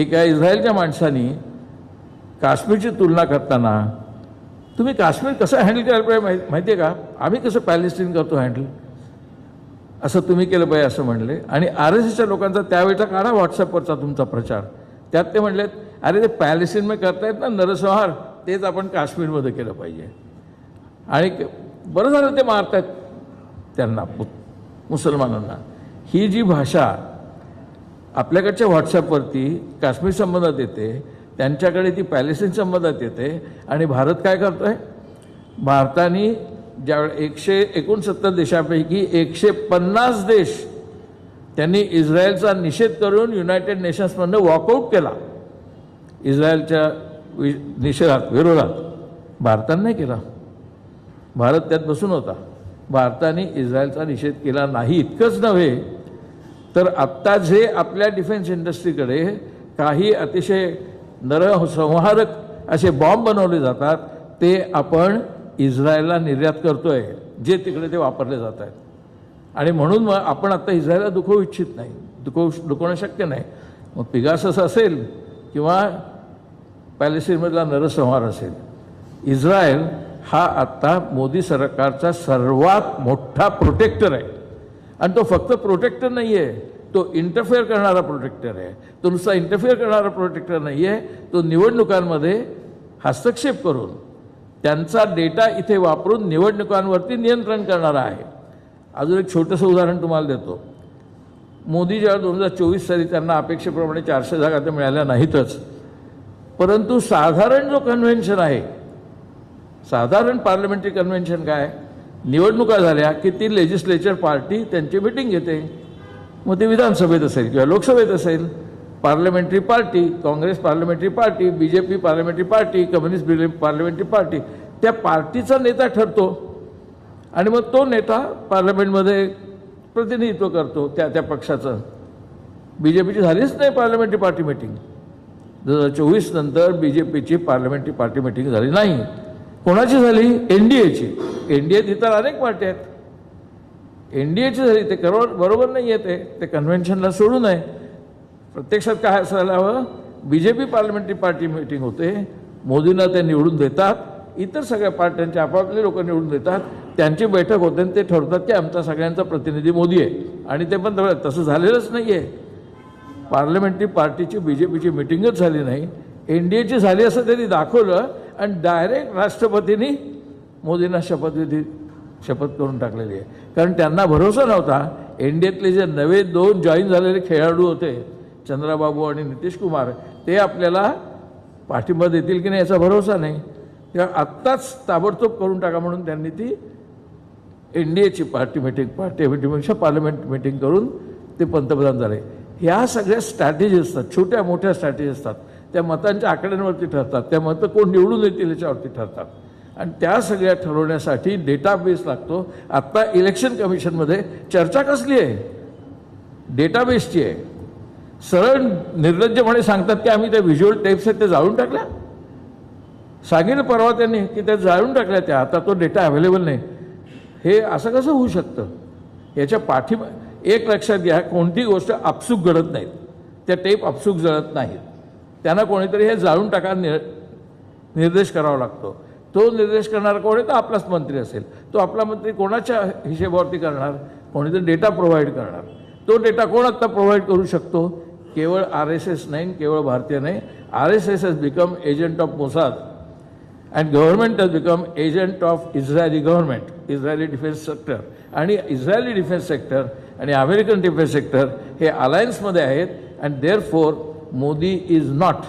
एका इस्रायलच्या माणसानी काश्मीरची तुलना करताना तुम्ही काश्मीर कसं हँडल करायला पाहिजे माहिती माहिती आहे का? आम्ही कसं पॅलेस्टीन करतो हँडल असं तुम्ही केलं पाहिजे असं म्हणले. आणि आर एस एसच्या लोकांचा त्यावेळेचा काढा व्हॉट्सअपवरचा तुमचा प्रचार. त्यात ते म्हणलेत अरे ते पॅलेस्टीनमध्ये करतायत ना नरसंहार तेच आपण काश्मीरमध्ये केलं पाहिजे. आणि बरं झालं ते मारतायत त्यांना मुसलमानांना. ही जी भाषा आपल्याकडच्या व्हॉट्सअपवरती काश्मीर संबंधात येते त्यांच्याकडे ती पॅलेस्टीन संबंधात येते आणि भारत काय करतो आहे भारताने ज्या एकशे एकोणसत्तर देशापैकी एकशे पन्नास देश त्यांनी इस्रायलचा निषेध करून युनायटेड नेशन्समधनं वॉकआउट केला. इस्रायलच्या वि निषेधात विरोधात. भारतानं नाही केला. भारत त्यात बसून होता. भारताने इस्रायलचा निषेध केला नाही इतकंच नव्हे तर आत्ता जे आपल्या डिफेन्स इंडस्ट्रीकडे काही अतिशय नरसंहारक असे बॉम्ब बनवले जातात ते आपण इस्रायलला निर्यात करतो आहे जे तिकडे ते वापरले जात आहेत. आणि म्हणून मग आपण आत्ता इस्रायलला दुखवू इच्छित नाही दुखवू दुखवणं शक्य नाही. मग पिगासस असेल किंवा पॅलेस्टीनमधला नरसंहार असेल इस्रायल हा आत्ता मोदी सरकारचा सर्वात मोठा प्रोटेक्टर आहे. आणि तो फक्त प्रोटेक्टर नाही आहे तो इंटरफेअर करणारा प्रोटेक्टर आहे. तो नुसता इंटरफेअर करणारा प्रोटेक्टर नाही आहे तो निवडणुकांमध्ये हस्तक्षेप करून त्यांचा डेटा इथे वापरून निवडणुकांवरती नियंत्रण करणारा आहे. अजून एक छोटंसं उदाहरण तुम्हाला देतो. मोदी जेव्हा दोन हजार चोवीस साली त्यांना अपेक्षेप्रमाणे चारशे जागा तर मिळाल्या नाहीतच. परंतु साधारण जो कन्व्हेन्शन आहे साधारण पार्लमेंटरी कन्व्हेन्शन काय? निवडणुका झाल्या की ती लेजिस्लेचर पार्टी त्यांची मिटिंग घेते. मग ते विधानसभेत असेल किंवा लोकसभेत असेल. Parliamentary party Congress parliamentary party B J P parliamentary party communist parliamentary party त्या पार्टीचा नेता ठरतो. आणि मग तो नेता पार्लमेंटमध्ये प्रतिनिधित्व करतो त्या त्या पक्षाचं. बी जे पीची झालीच नाही पार्लमेंटरी पार्टी मिटिंग दोन हजार चोवीस नंतर बी जे पीची पार्लमेंटरी पार्टी मिटिंग झाली नाही. कोणाची झाली? एन डी एची. एन डी एत इतर अनेक पार्टी आहेत. एन डी एची झाली ते बरोबर बरोबर नाही आहे ते. ते कन्व्हेन्शनला सोडू नये. प्रत्यक्षात काय असायला हवं बी J P parliamentary party meeting होते. मोदींना ते निवडून देतात. इतर सगळ्या पार्ट्यांचे आपापले लोक निवडून देतात. त्यांची बैठक होते आणि ते ठरवतात की आमचा सगळ्यांचा प्रतिनिधी मोदी आहे. आणि ते पण तसं- तसं झालेलंच नाही आहे पार्लमेंटरी पार्टीची बी जे पीची मिटिंगच झाली नाही. एन डी एची झाली असं त्यांनी दाखवलं. आणि डायरेक्ट राष्ट्रपतींनी मोदींना शपथविधी शपथ करून टाकलेली आहे. कारण त्यांना भरोसा नव्हता एन डी एतले जे नवे दोन जॉईन झालेले खेळाडू होते चंद्राबाबू आणि नितीश कुमार ते आपल्याला पाठिंबा देतील की नाही याचा भरोसा नाही. तेव्हा आत्ताच ताबडतोब करून टाका म्हणून त्यांनी ती एन डी एची पार्टी मिटिंग पार्टी मिटिंगपेक्षा पार्लमेंट मिटिंग करून ते पंतप्रधान झाले. ह्या सगळ्या स्ट्रॅटेजी असतात छोट्या मोठ्या स्ट्रॅटेजी असतात. त्या मतांच्या आकड्यांवरती ठरतात. त्या मतं कोण निवडून येतील याच्यावरती ठरतात. आणि त्या सगळ्या ठरवण्यासाठी डेटाबेस लागतो. आत्ता इलेक्शन कमिशनमध्ये चर्चा कसली आहे? डेटाबेसची आहे. सरळ निर्लज्जपणे सांगतात की आम्ही त्या व्हिज्युअल टेप्स आहेत ते जाळून टाकल्या. सांगितलं परवा त्यांनी की त्या जाळून टाकल्या त्या. आता तो डेटा अवेलेबल नाही. हे असं कसं होऊ शकतं? याच्या पाठीमा एक लक्षात घ्या कोणती गोष्ट आपसूक घडत नाहीत. त्या टेप आपसूक जळत नाहीत. त्यांना कोणीतरी हे जाळून टाका निर निर्देश करावा लागतो. तो निर्देश करणारा कोण आहे? तर आपलाच मंत्री असेल. तो आपला मंत्री कोणाच्या हिशेबावरती करणार? कोणीतरी डेटा प्रोव्हाइड करणार. तो डेटा कोण आत्ता प्रोव्हाइड करू शकतो? केवळ आर एस एस नाही केवळ भारतीय नाही. R S S has become agent of Mossad and government has become agent of Israeli government Israeli defence sector आणि इस्रायली डिफेन्स सेक्टर आणि अमेरिकन डिफेन्स सेक्टर हे अलायन्समध्ये आहेत and therefore Modi is not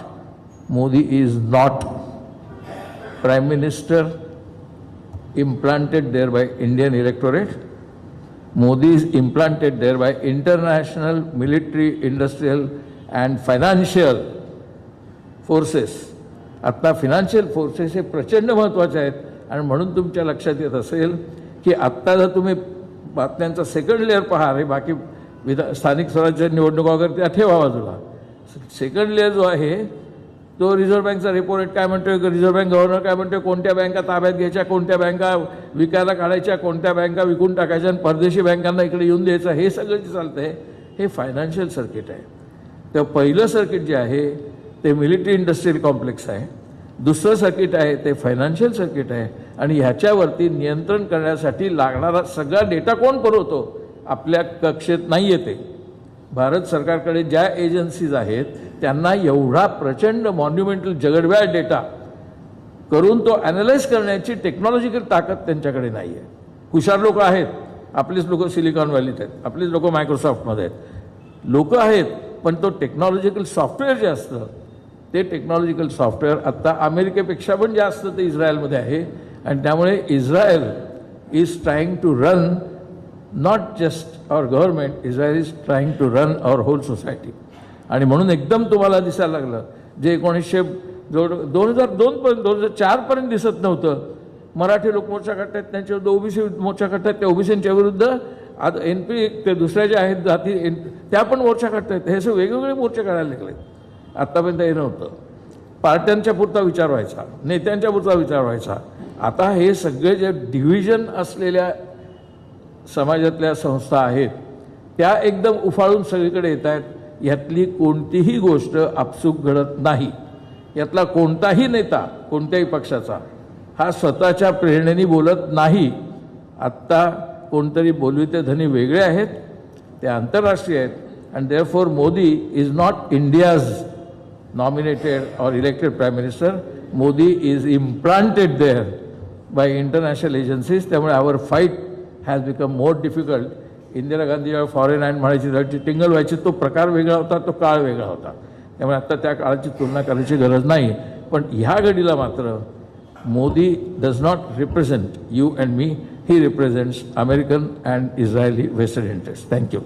Modi is not. Prime minister implanted there by Indian electorate. Modi is implanted there by international military, industrial and financial forces आत्ता financial forces हे प्रचंड महत्त्वाचे आहेत. आणि म्हणून तुमच्या लक्षात येत असेल की आत्ता जर तुम्ही बातम्यांचा सेकंड लेअर पहा रे बाकी विधा स्थानिक स्वराज्य निवडणुका वगैरे त्या ठेवा बाजूला. सेकंड लेअर जो आहे तो रिझर्व्ह बँकचा रेपो रेट काय म्हणतोय? रिझर्व्ह बँक गव्हर्नर काय म्हणतोय? कोणत्या बँका ताब्यात घ्यायच्या? कोणत्या बँका विकायला काढायच्या? कोणत्या बँका विकून टाकायच्या? आणि परदेशी बँकांना इकडे येऊन द्यायचं? हे सगळं जे चालतंय हे फायनान्शियल सर्किट आहे. तर पहिलं सर्किट जे आहे ते मिलिटरी इंडस्ट्रियल कॉम्प्लेक्स आहे. दुसरं सर्किट आहे ते फायनान्शियल सर्किट आहे. आणि ह्याच्यावरती नियंत्रण करण्यासाठी लागणारा सगळा डेटा कोण पुरवतो? आपल्या कक्षेत नाही येते भारत सरकारकडे ज्या एजन्सीज आहेत त्यांना एवढा प्रचंड मॉन्युमेंटल जगडव्या डेटा करून तो ॲनालाइज करण्याची टेक्नॉलॉजिकल ताकद त्यांच्याकडे नाही आहे हुशार लोक आहेत. आपलीच लोक सिलिकॉन व्हॅलीत आहेत. आपलीच लोक मायक्रोसॉफ्टमध्ये आहेत. लोक आहेत पण तो टेक्नॉलॉजिकल सॉफ्टवेअर जे असतं ते टेक्नॉलॉजिकल सॉफ्टवेअर आत्ता अमेरिकेपेक्षा पण जास्त ते इस्रायलमध्ये आहे. आणि त्यामुळे Israel is trying to run not just our government Israel is trying to run our whole society आणि म्हणून एकदम तुम्हाला दिसायला लागलं. जे एकोणीसशे जवळ दोन हजार दोनपर्यंत दोन हजार चारपर्यंत दिसत नव्हतं. मराठी लोक मोर्चा काढतायत त्यांच्याविरुद्ध ओबीसी मोर्चा काढतायत त्या ओबीसींच्या विरुद्ध. आता एन पी ते दुसऱ्या ज्या आहेत जाती एन त्या पण मोर्चा काढतायत. हे सगळे वेगवेगळे मोर्चे काढायला लागले आत्तापर्यंत हे नव्हतं. पार्ट्यांच्या पुरता विचार व्हायचा नेत्यांच्या पुरता विचार व्हायचा. आता हे सगळे जे डिव्हिजन असलेल्या समाजातल्या संस्था आहेत त्या एकदम उफाळून सगळीकडे येत आहेत. यातली कोणतीही गोष्ट आपसूक घडत नाही. यातला कोणताही नेता कोणत्याही पक्षाचा हा स्वतःच्या प्रेरणेने बोलत नाही. आत्ता कोणतरी बोलविते धनी वेगळे आहेत ते आंतरराष्ट्रीय आहेत and therefore Modi is not India's nominated or elected prime minister Modi is implanted there by international agencies त्यामुळे our fight has become more difficult Indira Gandhi जेव्हा फॉरेन अँड म्हणायची त्याची टिंगल व्हायची तो प्रकार वेगळा होता तो काळ वेगळा होता. त्यामुळे आत्ता त्या काळाची तुलना करायची गरज नाही. पण ह्या घडीला मात्र Modi does not represent you and me he represents American and Israeli western interest thank you